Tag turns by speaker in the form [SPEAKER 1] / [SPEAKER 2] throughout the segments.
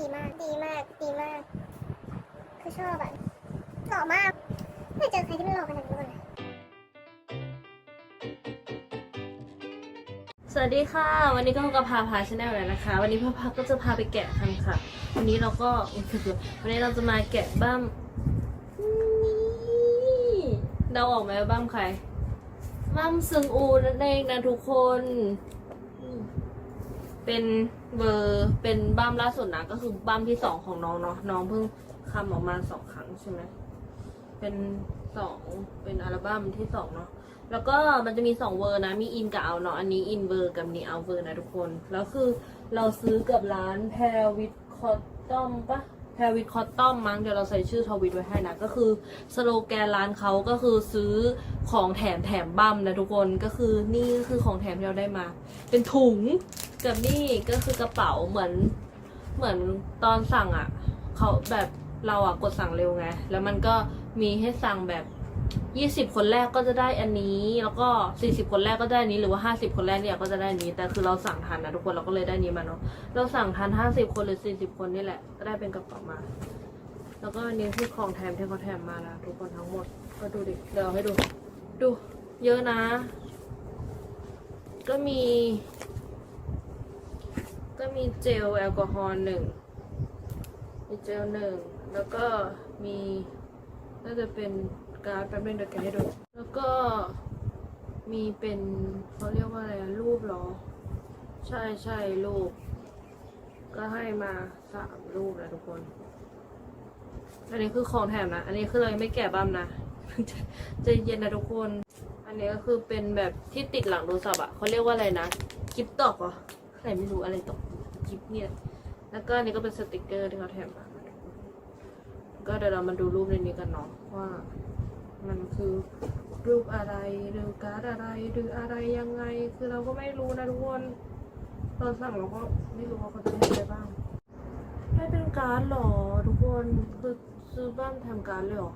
[SPEAKER 1] ดีมาก ดีมาก ดีมาก คือชอบอะหล่อมาก ไม่เจอใครที่มันหล่อขนาดนี้ก่อนเลย
[SPEAKER 2] สวัสดีค่ะ วันนี้ก็กับพาพาชาแนลแล้วนะคะ วันนี้พาพาก็จะพาไปแกะกันค่ะ วันนี้เราก็วันนี้เราจะมาแกะบ้ามนี่เดาออกไหมาบ้ามใครบ้ามซึงอูนั่นเองนะทุกคน เป็นเบอร์เป็นบ้ามล่าสุดนะก็คือบ้ามที่สองของน้องเนาะน้องเพิ่งคำออกมาสองครั้งใช่ไหมเป็นสองเป็นอัลบั้มที่สองเนาะแล้วก็มันจะมีสองเวอร์นะ มีอินกับเอาเนาะอันนี้อินเวอร์กับนี่เอาเวอร์นะทุกคน แล้วคือเราซื้อกับร้านแพรวิทคอตตอมปะแพรวิทคอตตอมมั้งเดี๋ยวเราใส่ชื่อทวิตไว้ให้นะ ก็คือสโลแกนร้านเขาก็คือซื้อของแถมแถมบัมนะทุกคนก็คือนี่ก็คือของแถมที่เราได้มา เป็นถุง กับนี่ก็คือกระเป๋าเหมือนเหมือนตอนสั่งอะ่ะเขาแบบเราอะ่ะกดสั่งเร็วไง แล้วมันก็มีให้สั่งแบบยี่สิบคนแรกก็จะได้อันนี้ แล้วก็สี่สิบคนแรกก็ได้อันนี้หรือว่าห้าสิบคนแรกเนี่ยก็จะได้อันนี้ แต่คือเราสั่งทันนะทุกคนเราก็เลยได้นี้มาเนาะเราสั่งทันห้าสิบคนหรือสี่สิบคนนี่แหละก็ได้เป็นกระเป๋ามา แล้วก็อันนี้คือของแถมที่เขาแถมมานะทุกคนทั้งหมดก็ดูดิเดี๋ยวเอาให้ดู ดู เยอะนะ ก็มี ก็มีเจลแอลกอฮอล์หนึ่งมีเจลหนึ่งแล้วก็มีน่าจะเป็นการ์ดแป๊บนึงเดี๋ยวแกะให้ดู แล้วก็มีเป็นเขาเรียกว่าอะไรรูปหรอ ใช่ใช่รูป ก็ให้มาสามรูปนะทุกคน อันนี้คือของแถมนะ อันนี้คือเรายังไม่แกะบัมนะใจะเย็นนะทุกคน อันนี้ก็คือเป็นแบบที่ติดหลังโทรศัพท์อะเขาเรียกว่าอะไรนะกิฟตอกเหรอใครไม่รู้อะไรตก กิฟเนี่ย แล้วก็อันนี้ก็เป็นสติกเกอร์ที่เขาแถมมา ก็เดี๋ยวเรามาดูรูปในนี้กันเนาะว่า มันคือรูปอะไรหรือการ์ดอะไรหรืออะไรยังไง คือเราก็ไม่รู้นะทุกคนตอนสั่งเราก็ไม่รู้ว่าเขาจะให้อะไรบ้าง ได้เป็นการ์ดเหรอทุกคนคือซื้อบ้านทำการ์ดเลยหรอ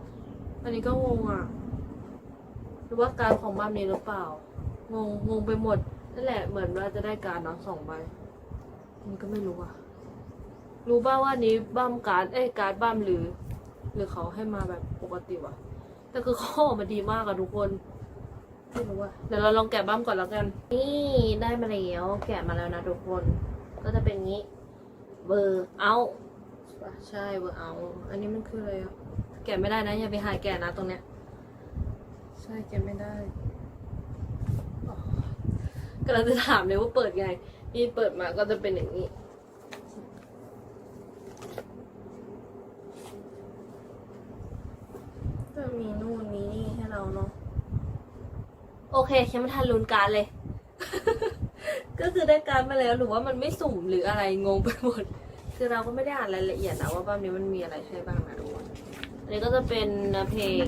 [SPEAKER 2] อันนี้ก็งงอะหรือว่าการ์ดของบ้านนี้หรือเปล่างงงงไปหมดนั่นแหละเหมือนว่าจะได้การ์ดเนาะสองใบ อันนี้ก็ไม่รู้อะรู้บ้างว่านี้บ้ามการ์ดเอ้ยการ์ดบ้ามหรือ หรือเขาให้มาแบบปกติวะแต่คือเขาออกมาดีมากอะทุกคนไม่รู้อะเดี๋ยวเราลองแกะบ้ามก่อนแล้วกัน นี่ได้มาแล้วแกะมาแล้วนะทุกคน ก็จะเป็นงี้เบอร์เอาใช่เบอร์เอา อันนี้มันคืออะไรอะแกะไม่ได้นะอย่าไปหายแกะนะตรงเนี้ยใช่แกะไม่ได้อ๋อกำลังจะถามเลยว่าเปิดไง นี่เปิดมาก็จะเป็นอย่างนี้ ก็มีนู่นมีนี่ให้เราเนาะ โอเคฉันไม่ทันลุ้นการดเลย ก็คือได้การดมาแล้วหรือว่ามันไม่สุ่มหรืออะไรงงไปหมด คือเราก็ไม่ได้อ่านรายละเอียดนะว่าบ้านนี้มันมีอะไรใช่บ้างนะทุกคนอันนี้ก็จะเป็นเนื้อเพลง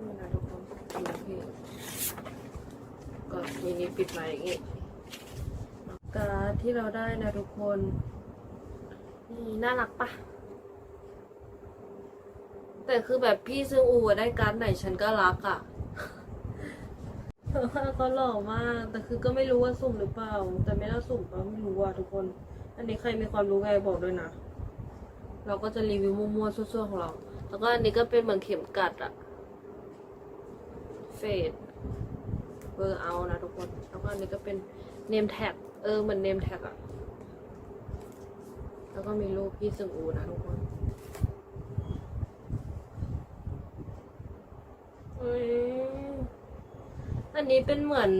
[SPEAKER 2] นี่นะทุกคนเป็นเนื้อเพลงก็ มีนี้ปิดมาอย่างงี้การดที่เราได้นะทุกคน นี่น่ารักปะแต่คือแบบพี่ซื้ออูได้การ์ดไหนฉันก็รักอะ่ะเขาหล่อมาก แต่คือก็ไม่รู้ว่าสุ่มหรือเปล่า แต่ไม่น่าสุ่มปะไม่รู้อะทุกคน อันนี้ใครมีความรู้ไงบอกด้วยนะ เราก็จะรีวิวมั่วๆซั่วๆของเรา แล้วก็อันนี้ก็เป็นเหมือนเข็มกัดอะเฟด เบอร์เอานะทุกคนแล้วก็อันนี้ก็เป็นเนมแท็กเออเหมือนเนมแท็กอะแล้วก็มีรูปพี่ซึงอูนะทุกคนอันนี้เป็นเหมือน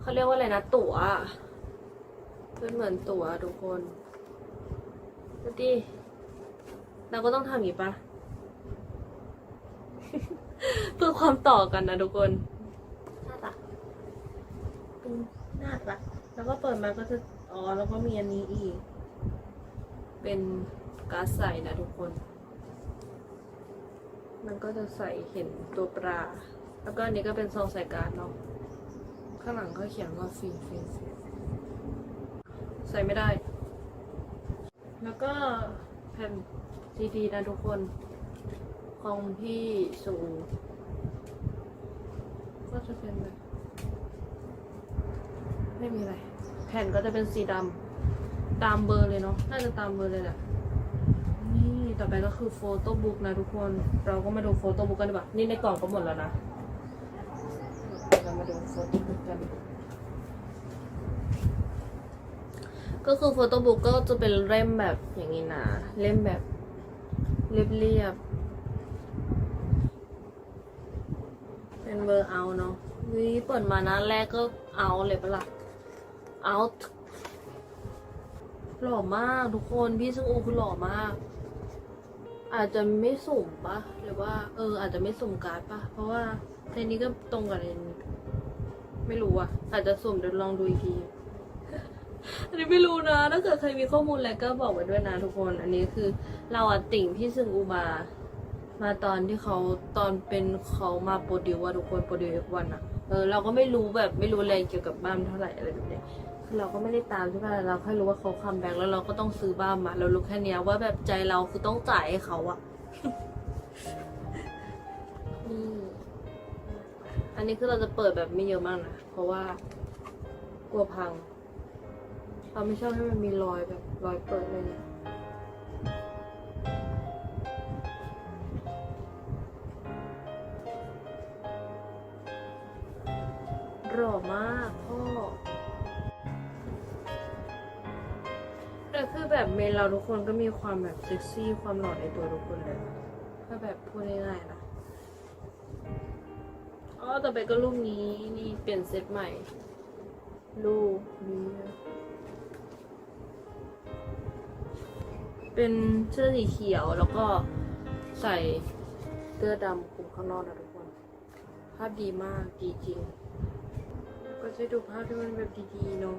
[SPEAKER 2] เขาเรียกว่าอะไรนะตั๋วเป็นเหมือนตั๋วทุกคนดูดิเราก็ต้องทำอย่างนี้ปะเพื่อความต่อกันนะทุกคน นน่ารักแล้วก็เปิดมาก็จะอ๋อแล้วก็มีอันนี้อีก เป็นการ์ดใส่นะทุกคน มันก็จะใส่เห็นตัวปลา แล้วก็อันนี้ก็เป็นซองใส่การเนาะข้างหลังก็เขียนว่าฟินฟินฟินใส่ไม่ได้ แล้วก็แผ่นซีดีนะทุกคนของพี่สูก็จะเป็นแบบ ไม่มีอะไร แผ่นก็จะเป็นสีดำตามเบอร์เลยเนาะน่าจะตามเบอร์เลยแหละนี่ต่อไปก็คือโฟโต้บุ๊กนะทุกคน เราก็มาดูโฟโต้บุ๊กกันดีกว่านี่ในกล่องก็หมดแล้วนะเรามาดูโฟโต้บุ๊กกันก็คือโฟโต้บุ๊กก็จะเป็นเล่มแบบอย่างนี้นะเล่มแบบเรียบๆเป็นเบอร์เอาเนาะวิเปิดมานะแรกก็เอาเลยปะล่ะ เอาหล่อมากทุกคนพี่ซึ่งอูคือหล่อมาก อาจจะไม่สุ่มปะหรือว่า เออ อาจจะไม่สุ่มการ์ดปะเพราะว่าเทนนี้ก็ตรงกับเทนไม่รู้อะอาจจะสุ่มเดี๋ยวลองดูอีกทีอันนี้ไม่รู้นะถ้าเกิดใครมีข้อมูลอะไรก็บอกไว้ด้วยนะทุกคน อันนี้คือ เราอะติ่งพี่ซึงอูมามาตอนที่เขาตอนเป็นเขามาโปรดิวว่าทุกคนโปรดิวเอวันอะเออเราก็ไม่รู้แบบไม่รู้อะไรเกี่ยวกับบ้านเท่าไหร่อะไรแบบเนี้ย คือเราก็ไม่ได้ตามใช่ป่ะเราแค่รู้ว่าเขาคัมแบ็กแล้วเราก็ต้องซื้อบ้านมาเรารู้แค่เนี้ยว่าแบบใจเราคือต้องจ่ายให้เขาอะนี่อันนี้คือเราจะเปิดแบบไม่เยอะมากนะเพราะว่ากลัวพัง เราไม่ชอบให้มันมีรอยแบบรอยเปิดเลยนะหล่อมากพ่อ คือแบบเมนเราทุกคนก็มีความแบบเซ็กซี่ความหล่อในตัวทุกคนเลยถ้าแบบพูดง่ายๆนะอ๋อต่อไปก็รูปนี้นี่เปลี่ยนเซตใหม่ รูปนี้เป็นเสื้อสีเขียวแล้วก็ใส่เสื้อดำคลุมข้างนอกนะทุกคน ภาพดีมากดีจริง ก็จะดูภาพที่มันแบบดีๆเนาะ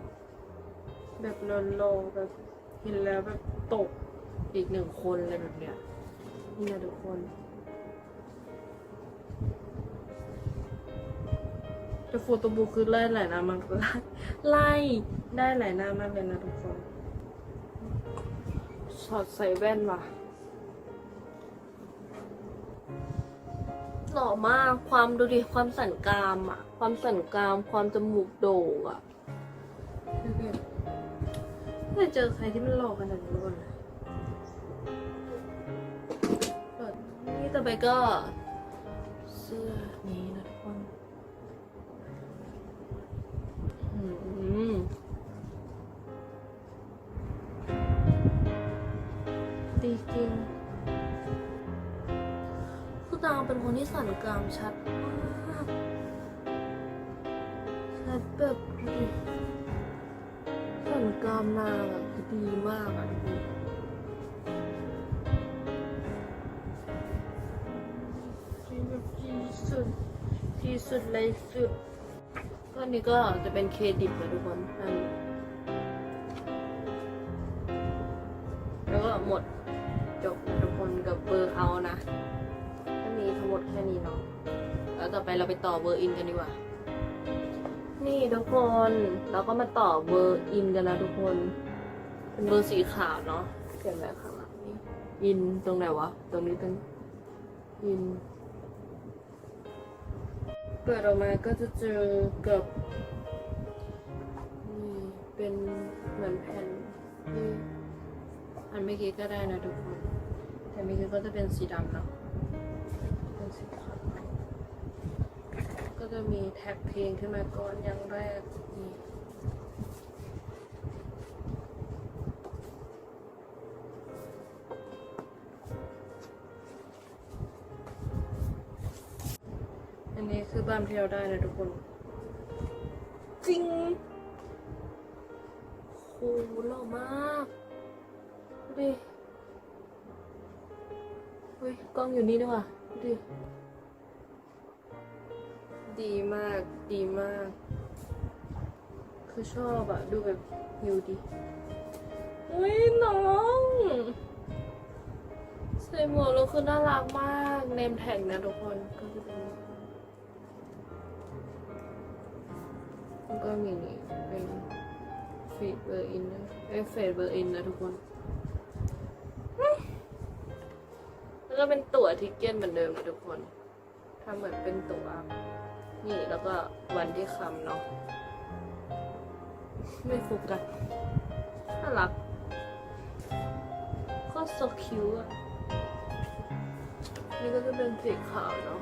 [SPEAKER 2] แบบโลๆแบบ เห็นแล้วแบบตกอีกหนึ่งคนอะไรแบบเนี้ยนี่นะทุกคนแต่โฟโต้บุ๊กคือไล่หลายหน้ามากไล่ไล่ได้หลายหน้ามากเลยนะทุกคนช็อตใส่แว่นว่ะหล่อมากความดูดิความสันกรามอะความสันกรามความจมูกโด่งอะ เคยเจอใครที่มันหล่อขนาดนี้ก่อนเลยนี่ต่อไปก็เสื้อนี้นะทุกคนดีจริงคือตางเป็นคนที่สันกรามชัดมากชัดแบบ ดูดิสันกรามนางแบบดีมากอะดูดิดีแบบดีสุดดีสุดเลยสุดก็นี้ก็จะเป็นเครดิตนะทุกคนอันแล้วก็หมดจบนะทุกคนกับเบอร์เอานะก็มีทั้งหมดแค่นี้เนาะแล้วต่อไปเราไปต่อเบอร์อินกันดีกว่า นี่ทุกคนเราก็มาต่อเบอร์อินกันนะทุกคน เป็นเบอร์สีขาวเนาะเขียนไว้ข้างหลังนี่อินตรงไหนวะ ตรงนี้ตรงอิน เปิดออกมาก็จะเจอกับนี่เป็นเหมือนแผ่นที่อันเมื่อกี้ก็ได้นะทุกคน แต่เมื่อกี้ก็จะเป็นสีดำเนาะเป็นสีขาว ก็จะมีแท็กเพลงขึ้นมาก่อนอย่างแรกนี่อันนี้คือบ้านที่เราได้นะทุกคน จริงโหหล่อมากดูดิเฮ้ยกล้องอยู่นี่ด้วยว่ะดูดิ ดีมากดีมาก คือชอบอะดูแบบฮิวดีเฮ้ยน้องใส่หมวกแล้วคือน่ารักมากเนมแท็กนะทุกคนก็จะเป็นแล้วก็มีนี่เป็นฟีดเบอร์อินนะเอ้ยเฟดเบอร์อินนะทุกคนแล้วก็เป็นตั๋วทิกเก็ตเหมือนเดิมนะทุกคน ทำเหมือนเป็นตัวนี่แล้วก็วันที่คำเนาะไม่โฟกัสน่ารัก so cute อะนี่ก็จะเป็นสีขาวเนาะ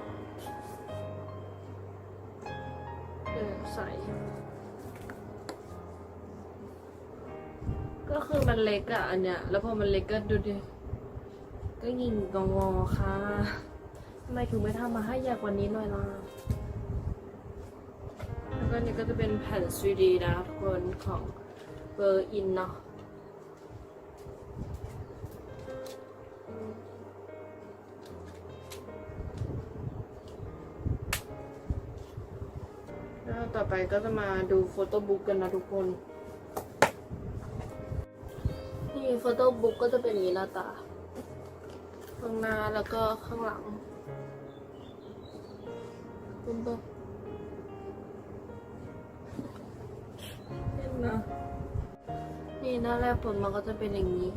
[SPEAKER 2] เออใสก็คือมันเล็กอะอันเนี้ย แล้วพอมันเล็กก็ดูดิ ก็ยิงกองอค่ะ ทำไมถึงไม่ทำมาให้ใหญ่กว่านี้หน่อยล่ะ แล้วก็นี่ก็จะเป็นแผ่น 3D นะทุกคนของเบอร์อินเนาะแล้วต่อไปก็จะมาดูโฟโต้บุ๊กกันนะทุกคน นี่โฟโต้บุ๊กก็จะเป็นอย่างนี้หน้าตา ข้างหน้าแล้วก็ข้างหลัง คุณปะเห็นนะนี่หน้าแรกผลมันก็จะเป็นอย่างนี้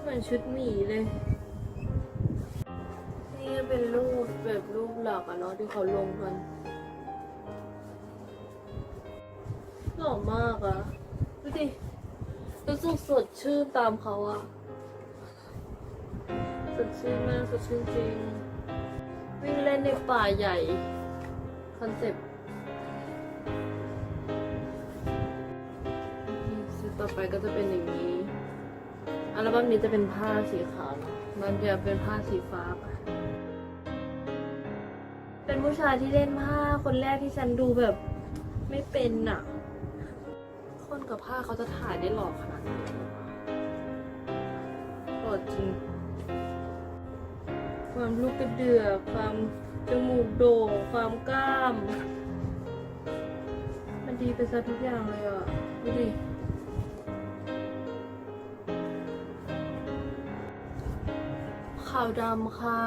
[SPEAKER 2] เหมือนชุดหมีเลย นี่เป็นรูปแบบรูปหลักอะเนาะที่เขาลงกันหล่อมากอะดูดิรู้สึกสดชื่นตามเขาอะ สดชื่นมากสดชื่นจริง วิ่งเล่นในป่าใหญ่ คอนเซ็ปต์ชุดต่อไปก็จะเป็นอย่างนี้ อัลบั้มนี้จะเป็นผ้าสีขาวมันจะเป็นผ้าสีฟ้าปะเป็นผู้ชายที่เล่นผ้าคนแรกที่ฉันดูแบบไม่เป็นอะคนกับผ้าเขาจะถ่ายได้หล่อขนาดนี้หลอจริง ความลูกกระเดือก ความจมูกโด่ง ความกล้าม มันดีไปซะทุกอย่างเลยอะ ดูดิขาวดำค่ะ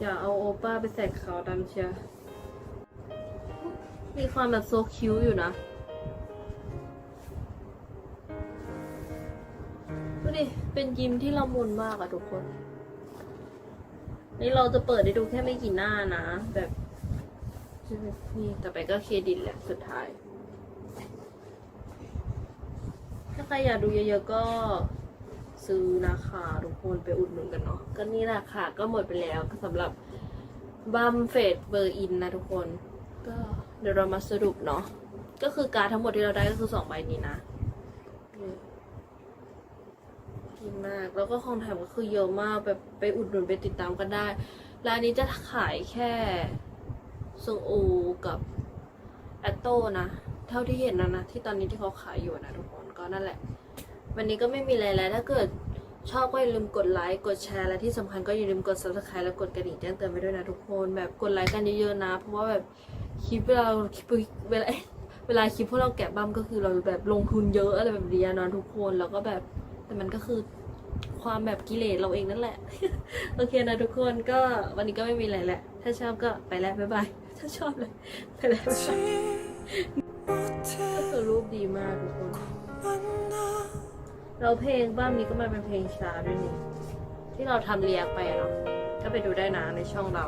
[SPEAKER 2] อย่าเอาโอป้าไปใส่ขาวดำเชียมีความแบบโซคิวอยู่นะ เป็นยิมที่ละมุนมากอะทุกคน นี่เราจะเปิดให้ดูแค่ไม่กี่หน้านะ แบบนี่ต่อไปก็เครดิตแหละสุดท้าย ถ้าใครอยากดูเยอะๆก็ซื้อนะคะทุกคนไปอุดหนุนกันเนาะก็นี่แหละค่ะ ก็หมดไปแล้วสำหรับบัมเฟดเบอร์อินนะทุกคน ก็เดี๋ยวเรามาสรุปเนาะก็คือการทั้งหมดที่เราได้ก็คือสองใบนี้นะนี่ ดีมาก แล้วก็ของแถมก็คือเยอะมากแบบไปอุดหนุนไปติดตามกันได้ ร้านนี้จะขายแค่ซูอูกับแอตโต้นะ เท่าที่เห็นนะนะ ที่ตอนนี้ที่เขาขายอยู่นะทุกคนก็นั่นแหละ วันนี้ก็ไม่มีอะไรแล้วถ้าเกิดชอบก็อย่าลืมกดไลค์กดแชร์และที่สำคัญก็อย่าลืมกด subscribe และกดกระดิ่งแจ้งเตือนไปด้วยนะทุกคน แบบกดไลค์กันเยอะๆนะ เพราะว่าแบบคลิปเวลาคลิปเวลาเวลาคลิปพวกเราแกะบัมก็คือเราแบบลงทุนเยอะอะไรแบบนี้อนะทุกคนแล้วก็แบบ แต่มันก็คือความแบบกิเลสเราเองนั่นแหละ โอเคนะทุกคนก็วันนี้ก็ไม่มีอะไรแหละ ถ้าชอบก็ไปแล้วบ๊ายบาย ถ้าชอบเลยไปแล้วบ๊ายบายก็คือรูปดีมากทุกคนเราเพลงบ้านนี้ก็มาเป็นเพลงช้าด้วยนี่ที่เราทำเรียกไปเนาะก็ไปดูได้นะในช่องเรา